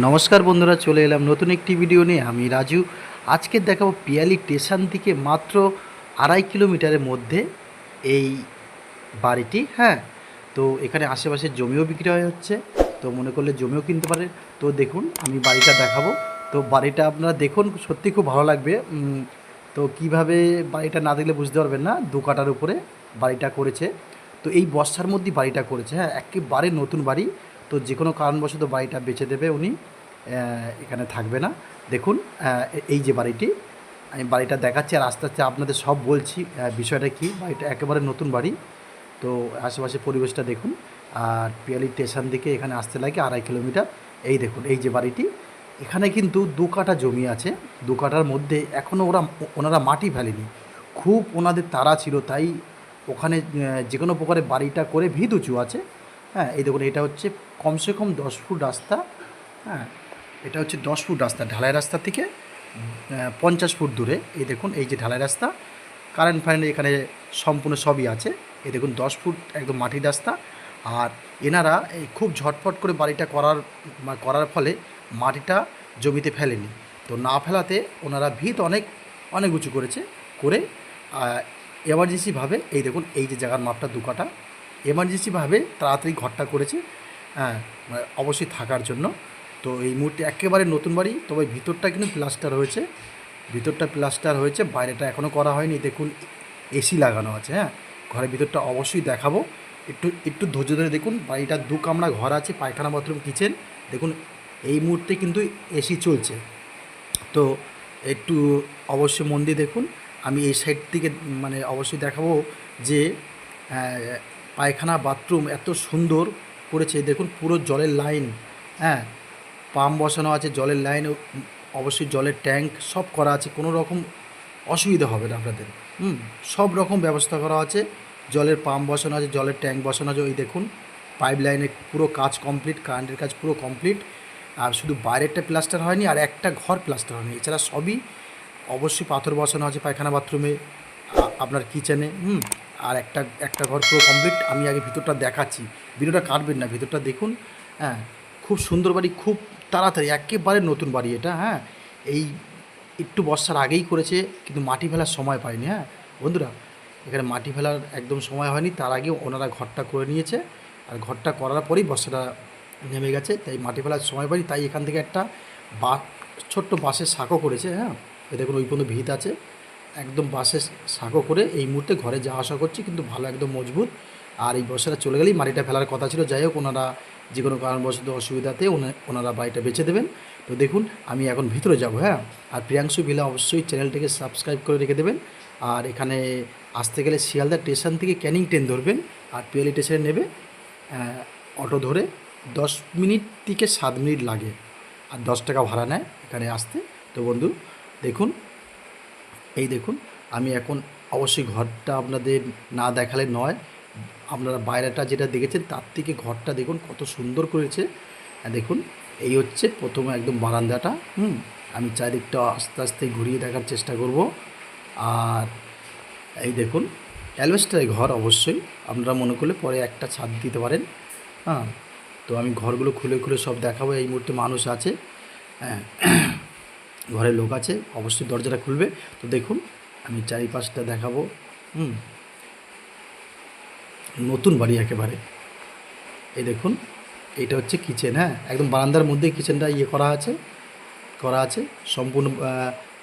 নমস্কার বন্ধুরা, চলে এলাম নতুন একটি ভিডিও নিয়ে। আমি রাজু। আজকে দেখাবো পিয়ালি স্টেশন থেকে মাত্র আড়াই কিলোমিটারের মধ্যে এই বাড়িটি হ্যাঁ? তো এখানে আশেপাশে জমিও বিক্রি হয়ে হচ্ছে। তো মনে করলে জমিও কিনতে পারে তো দেখুন, আমি বাড়িটা দেখাবো। তো বাড়িটা আপনারা দেখুন, সত্যি খুব ভালো লাগবে। তো কীভাবে বাড়িটা না দেখলে বুঝতে পারবেন না। দু কাটার উপরে বাড়িটা করেছে। তো এই বর্ষার মধ্যেই বাড়িটা করেছে হ্যাঁ? একেবারে নতুন বাড়ি। তো যে কোনো কারণবশত বাড়িটা বেচে দেবে উনি এখানে থাকবে না। দেখুন এই যে বাড়িটি, আমি বাড়িটা দেখাচ্ছি আর আস্তে আস্তে আপনাদের সব বলছি বিষয়টা কি? বাড়িটা একেবারে নতুন বাড়ি, তো আশেপাশে পরিবেশটা দেখুন। আর পিয়ালি স্টেশন থেকে এখানে আসতে লাগে আড়াই কিলোমিটার। এই দেখুন, এই যে বাড়িটি, এখানে কিন্তু দু কাটা জমি আছে। দু কাটার মধ্যে এখনও ওরা, ওনারা মাটি ফেলেনি। খুব ওনাদের তাড়া ছিল, তাই ওখানে যে কোনো প্রকারে বাড়িটা করে ভিত উঁচু আছে। হ্যাঁ এই দেখুন, এটা হচ্ছে কমসে কম দশ ফুট রাস্তা হ্যাঁ এটা হচ্ছে দশ ফুট রাস্তা, ঢালাই রাস্তা থেকে পঞ্চাশ ফুট দূরে। এই দেখুন, এই যে ঢালাই রাস্তা কারেন্ট ফারেন্ট এখানে সম্পূর্ণ সবই আছে। এই দেখুন, দশ ফুট একদম মাটির রাস্তা, আর এনারা এই খুব ঝটফট করে বাড়িটা করার করার ফলে মাটিটা জমিতে ফেলেনি। তো না ফেলাতে ওনারা ভিত অনেক অনেক উঁচু করেছে, করে এমার্জেন্সিভাবে এই দেখুন, এই যে জায়গার মাপটা দু কাটা এমার্জেন্সিভাবে তাড়াতাড়ি ঘরটা করেছে হ্যাঁ মানে অবশ্যই থাকার জন্য। তো এই মুহূর্তে একেবারে নতুন বাড়ি, তবে ভিতরটা কিন্তু প্লাস্টার হয়েছে। ভিতরটা প্লাস্টার হয়েছে, বাইরেটা এখনও করা হয়নি। দেখুন এসি লাগানো আছে হ্যাঁ। ঘরের ভিতরটা অবশ্যই দেখাবো। একটু একটু ধৈর্য ধরে দেখুন, বাড়িটার দু কামরা ঘর আছে, পায়খানা বাথরুম কিচেন দেখুন, এই মুহূর্তে কিন্তু এসি চলছে। তো একটু অবশ্যই মন দেখুন। আমি এই সাইড থেকে মানে অবশ্যই দেখাবো যে পায়খানা বাথরুম এত সুন্দর করেছে। দেখুন পুরো জলের লাইন হ্যাঁ? পাম্প বসানো আছে, জলের লাইন, অবশ্যই জলের ট্যাঙ্ক সব করা আছে। কোনো রকম অসুবিধা হবে না আপনাদের। হুম, সব রকম ব্যবস্থা করা আছে। জলের পাম্প বসানো আছে, জলের ট্যাঙ্ক বসানো আছে। ওই দেখুন, পাইপ লাইনের পুরো কাজ কমপ্লিট, কারেন্টের কাজ পুরো কমপ্লিট। আর শুধু বাইরেরটা প্লাস্টার হয়নি, আর একটা ঘর প্লাস্টার হয়নি। এছাড়া সবই অবশ্যই পাথর বসানো আছে পায়খানা বাথরুমে। আপনার কিচেনে, হুম, আর একটা একটা ঘর পুরো কমপ্লিট আমি আগে ভিতরটা দেখাচ্ছি। ভিডিওটা কাটবেন না, ভিতরটা দেখুন। হ্যাঁ খুব সুন্দর বাড়ি, খুব তাড়াতাড়ি, একেবারে নতুন বাড়ি এটা হ্যাঁ। এই একটু বর্ষার আগেই করেছে, কিন্তু মাটি ফেলার সময় পায়নি হ্যাঁ। বন্ধুরা, এখানে মাটি ফেলার একদম সময় হয়নি, তার আগে ওনারা ঘরটা করে নিয়েছে। আর ঘরটা করার পরেই বর্ষাটা নেমে গেছে, তাই মাটি ফেলার সময় পাইনি তাই এখান থেকে একটা বা ছোট্ট বাঁশের সাঁকো করেছে হ্যাঁ। এ দেখুন, ওই পর্যন্ত ভিত আছে। একদম বাসে সাঁকো করে এই মুহূর্তে ঘরে যাওয়া আসা করছি, কিন্তু ভালো একদম মজবুত। আর এই বর্ষাটা চলে গেলেই মাটিটা ফেলার কথা ছিল। যাই হোক, ওনারা যে কোনো কারণবশত অসুবিধাতে ওনা- ওনারা বাড়িটা বেচে দেবেন। তো দেখুন, আমি এখন ভিতরে যাব হ্যাঁ? আর প্রিয়াংশু ভিলা অবশ্যই চ্যানেলটিকে সাবস্ক্রাইব করে রেখে দেবেন। আর এখানে আসতে গেলে শিয়ালদা স্টেশন থেকে ক্যানিং ট্রেন ধরবেন। আর পিএলই স্টেশনে নেবে অটো ধরে দশ মিনিট থেকে সাত মিনিট লাগে। আর দশ টাকা ভাড়া নেয় এখানে আসতে। তো বন্ধু, দেখুন এই দেখুন, আমি এখন অবশ্যই ঘরটা আপনাদের না দেখালে নয়। আপনারা বাইরেটা যেটা দেখেছেন, তার থেকে ঘরটা দেখুন কত সুন্দর করেছে। দেখুন, এই হচ্ছে প্রথমে একদম বারান্দাটা, হুম? আমি চারিদিকটা আস্তে আস্তে ঘুরিয়ে দেখার চেষ্টা করব। আর এই দেখুন, অ্যালবেস্টারের ঘর অবশ্যই। আপনারা মনে করলে পরে একটা ছাদ দিতে পারেন হ্যাঁ? তো আমি ঘরগুলো খুলে খুলে সব দেখাবো, এই মুহূর্তে মানুষ আছে। হ্যাঁ। ঘরে লোক আছে, অবশ্যই দরজাটা খুলবে। তো দেখুন, আমি চারিপাশটা দেখাবো। হুম। নতুন বাড়ি একেবারে। এই দেখুন, এটা হচ্ছে কিচেন হ্যাঁ? একদম বারান্দার মধ্যেই কিচেনটা ইয়ে করা আছে করা আছে, সম্পূর্ণ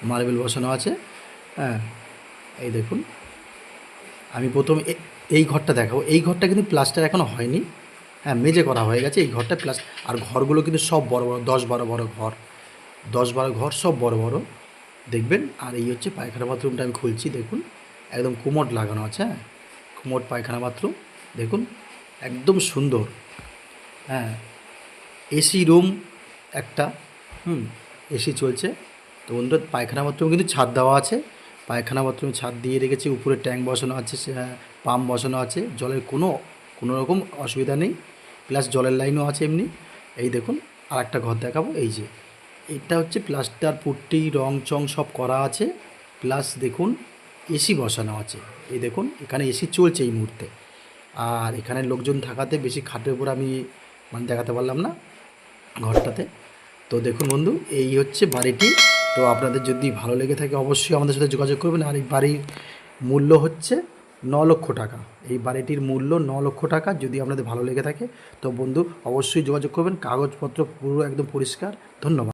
মার্বেল বসানো আছে হ্যাঁ? এই দেখুন, আমি প্রথমে এই ঘরটা দেখাবো। এই ঘরটা কিন্তু প্লাস্টার এখনও হয়নি হ্যাঁ? মেজে করা হয়ে গেছে, এই ঘরটা প্লাস আর ঘরগুলো কিন্তু সব বড় বড়, দশ বারো বড় ঘর। দশ বারো ঘর সব বড় বড়। দেখবেন? আর এই হচ্ছে পায়খানা বাথরুমটা আমি খুলছি, দেখুন। একদম কুমোট লাগানো আছে হ্যাঁ? কুমোট পায়খানা বাথরুম, দেখুন? একদম সুন্দর হ্যাঁ? এসি রুম একটা, হুম? এসি চলছে। তো বন্ধুরা, পায়খানা বাথরুম কিন্তু ছাদ দেওয়া আছে। পায়খানা বাথরুমে ছাদ দিয়ে রেখেছি, উপরে ট্যাঙ্ক বসানো আছে পাম্প বসানো আছে। জলের কোনো কোনো রকম অসুবিধা নেই। প্লাস জলের লাইনও আছে এমনি। এই দেখুন আর একটা ঘর দেখাবো, এই যে। এটা হচ্ছে প্লাস্টার, পুট্টি, রং, চং সব করা আছে। প্লাস দেখুন এসি বসানো আছে। এই দেখুন, এখানে এসি চলছে এই মুহূর্তে। আর এখানে লোকজন থাকাতে বেশি খাটের উপর আমি মানে দেখাতে পারলাম না ঘরটাতে। তো দেখুন বন্ধু, এই হচ্ছে বাড়িটি। তো আপনাদের যদি ভালো লেগে থাকে অবশ্যই আমাদের সাথে যোগাযোগ করবেন। আর এই বাড়ির মূল্য হচ্ছে ন লক্ষ টাকা। এই বাড়িটির মূল্য ন লক্ষ টাকা যদি আপনাদের ভালো লেগে থাকে। তো বন্ধু, অবশ্যই যোগাযোগ করবেন। কাগজপত্র পুরো একদম পরিষ্কার। ধন্যবাদ।